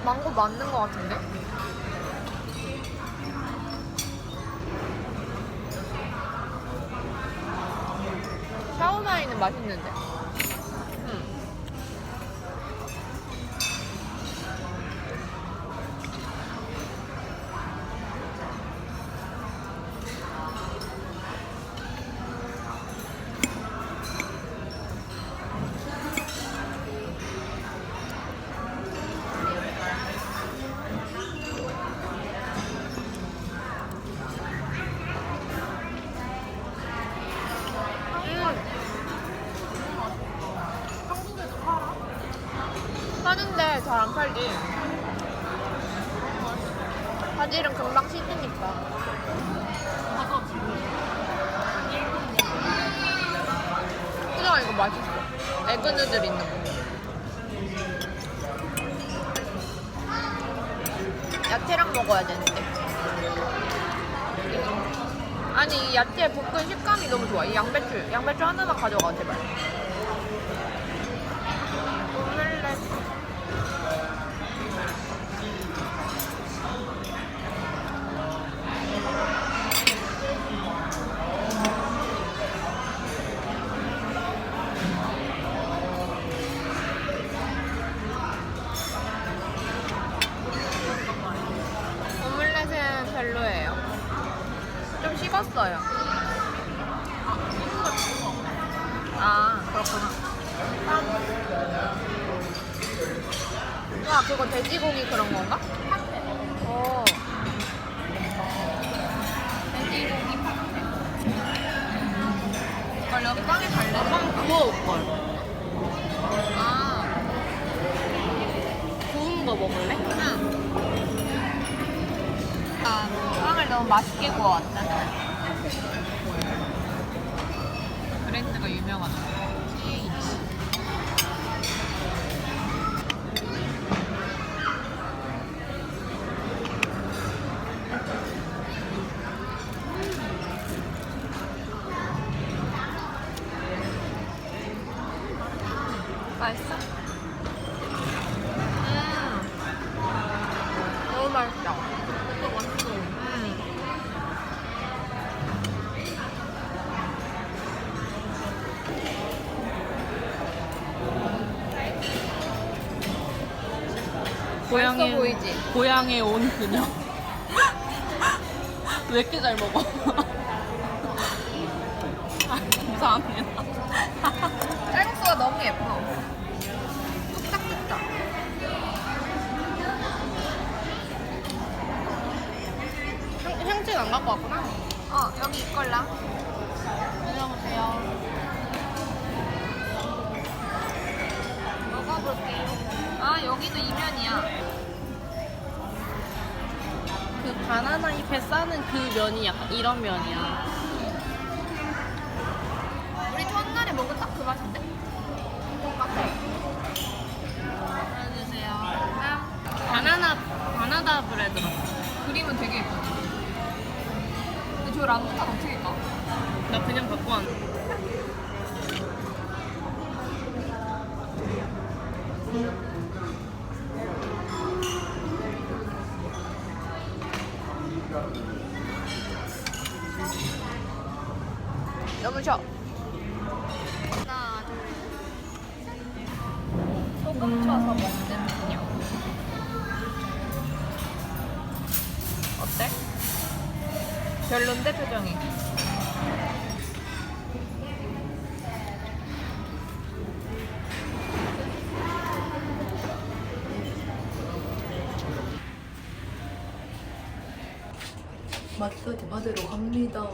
비... 망고 맞는 거 같은데? 샤오마이는 맛있는데. 안 팔지. 바질은 금방 식으니까. 수정아 이거 맛있어. 에그누들 있는 거. 야채랑 먹어야 되는데. 아니 이 야채 볶은 식감이 너무 좋아. 이 양배추, 양배추 하나만 가져가 제발. 그렇구나. 와, 그거 돼지고기 그런 건가? 오. 돼지고기 파테. 이걸 여기 빵에 발려. 빵 구워올 걸. 아. 구운 거 먹을래? 응. 아, 빵을 너무 맛있게 구워왔다. 브랜드가 유명하다. 맛있다. 음. 고향에 보이지? 고향에 온 그녀. 왜 이렇게 잘 먹어? 아, 감사합니다. 있걸라. 안녕하세요. 먹어볼게요. 아, 여기도 이면이야. 그 바나나 잎에 싸는 그 면이 약간 이런 면이야. 우리 첫날에 먹은 딱 그 맛인데? 똑같아. 안녕하세요. 아, 바나나 바나나 브레드. 그림은 되게 예쁘지? 저 람부탄 어떻게 까? 나 그냥 갖고 왔는데. 너무 셔. 하나, 둘, 셋. 소금 쳐서 먹 별론데 표정이. 마사지 받으러 갑니다.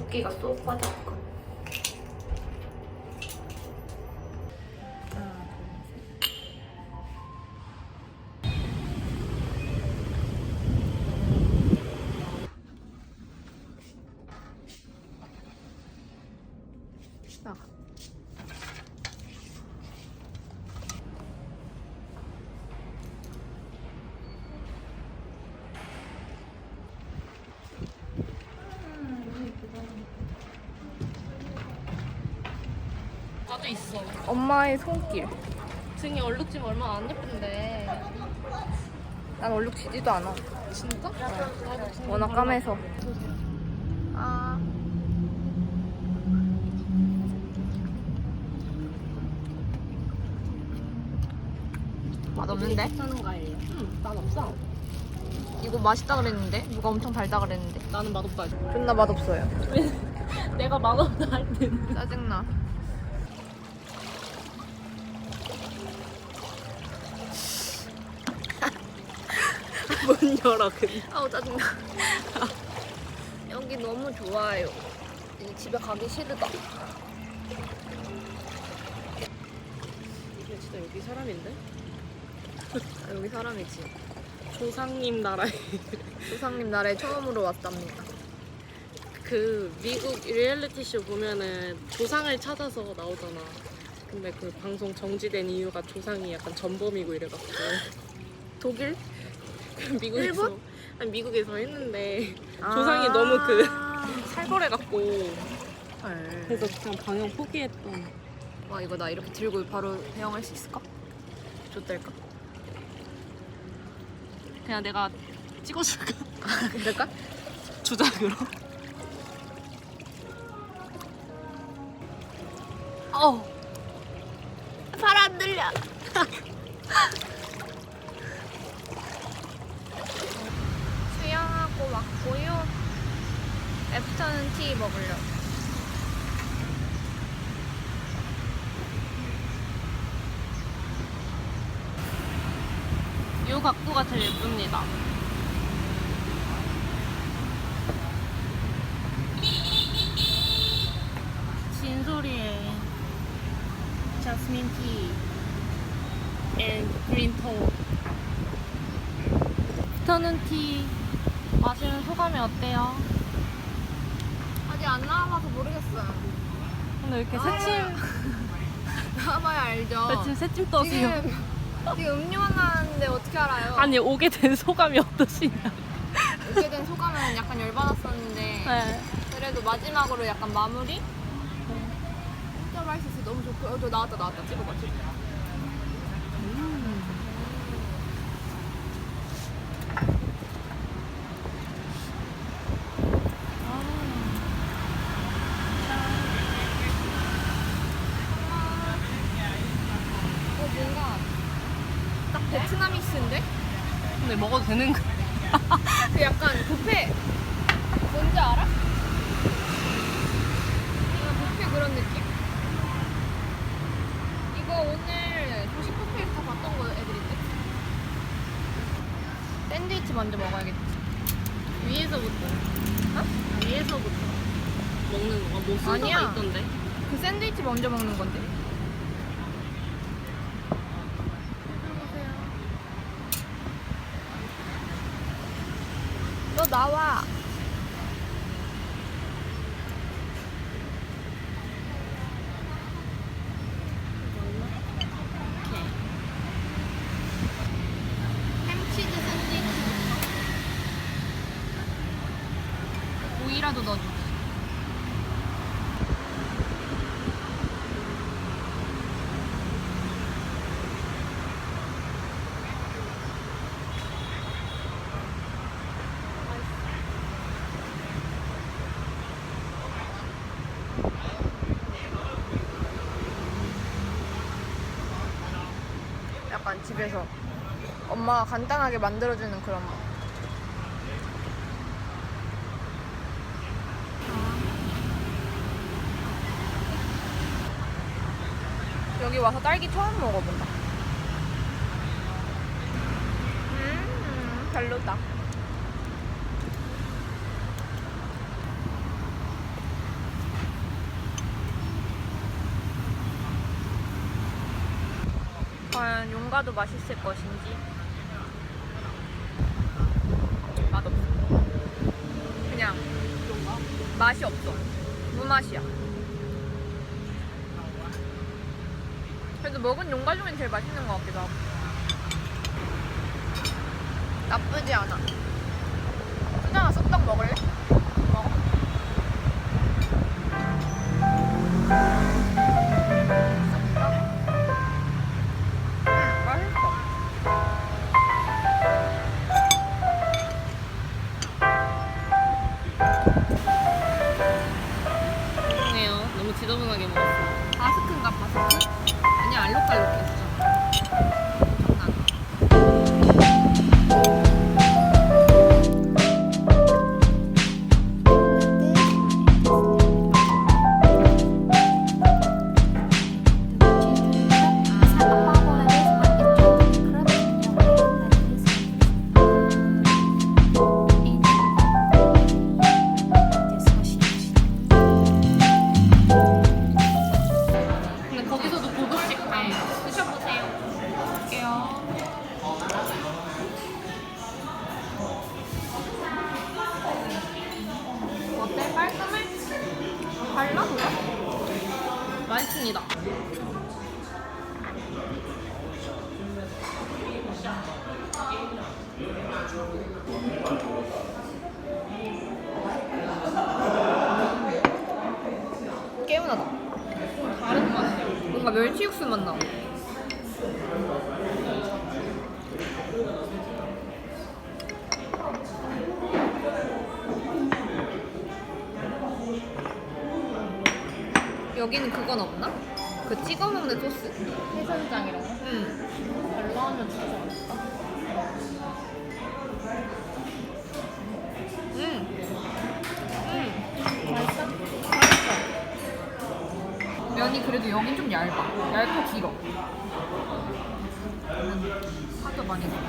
붓기가 쏙 빠졌고. 나 나도 있어. 엄마의 손길. 등이 얼룩지면 얼마나 안 예쁜데. 난 얼룩지지도 않아. 진짜? 나도 등 워낙 까매서. 아. 맛없는데? 하는 거예요. 응, 난 없어. 이거 맛있다 그랬는데? 누가 엄청 달다 그랬는데? 나는 맛없다. 존나 맛없어요. 내가 맛없다 할 때는. 짜증나. 문 열어, 근데. 아우 짜증나. 여기 너무 좋아요. 이제 집에 가기 싫다. 이게 진짜 여기 사람인데? 아, 여기 사람이지. 조상님 나라에. 조상님 나라에 처음으로 왔답니다. 그 미국 리얼리티 쇼 보면은 조상을 찾아서 나오잖아. 근데 그 방송 정지된 이유가 조상이 약간 전범이고 이래가지고 독일? 미국에서 일본? 아니 미국에서 했는데 아. 조상이 너무 그 살벌해갖고 헐. 그래서 그냥 방영 포기했던. 와 이거 나 이렇게 들고 바로 배영할 수 있을까? 좋달까? 그냥 내가 찍어줄까? 될까? 주작으로. 어. 잘안 들려. 수영하고 왔고요. 애프터는 티 먹으려. 요 각도가 제일 예쁩니다. 진솔이의 자스민 티앤 그린 톤 스터는 티 마시는 소감이 어때요? 아직 안 나와봐서 모르겠어요. 근데 왜 이렇게 아유. 새침 나와봐야 알죠. 새침 새침 떠세요? 지금 지금 음료만 나왔는데 어떻게 알아요? 아니 오게 된 소감이 어떠시냐? 오게 된 소감은 약간 열받았었는데 네. 그래도 마지막으로 약간 마무리? 진짜 맛있었어. 너무 좋고. 어, 저 나왔다 나왔다. 찍어봐 찍어봐. 어 뭔가 딱 베트나미스인데? 근데 먹어도 되는 거? 그 약간 뷔페 뭔지 알아? 약간 뷔페 그런 느낌? 이거 오늘 조식 뷔페에서 다 봤던 거 애들인데? 샌드위치 먼저 먹어야겠지 위에서부터. 어? 위에서부터 먹는 거가 뭐 순서가 아니야. 있던데? 그 샌드위치 먼저 먹는 건데 너나와 햄치즈 샌드위치 오이라도 넣어줘 약간 집에서 엄마가 간단하게 만들어주는 그런 맛. 여기 와서 딸기 처음 먹어본다. 음, 별로다. 뭐라도 맛있을 것인지. 맛없어. 그냥 맛이 없어. 무맛이야. 그래도 먹은 용과 중엔 제일 맛있는 것 같기도 하고. 나쁘지 않아. 그냥 쏙떡 먹을래? 달라? 그래? 맛있습니다. 개운하다. 다른 맛이야. 뭔가 멸치 육수 맛 나. 여기는 그건 없나? 그 찍어 먹는 소스? 해산장이랑 응. 발라하면 진짜 맛있다. 응. 응. 맛있어? 면이 그래도 여긴 좀 얇아. 얇고 길어. 음, 하도 많이 넣어.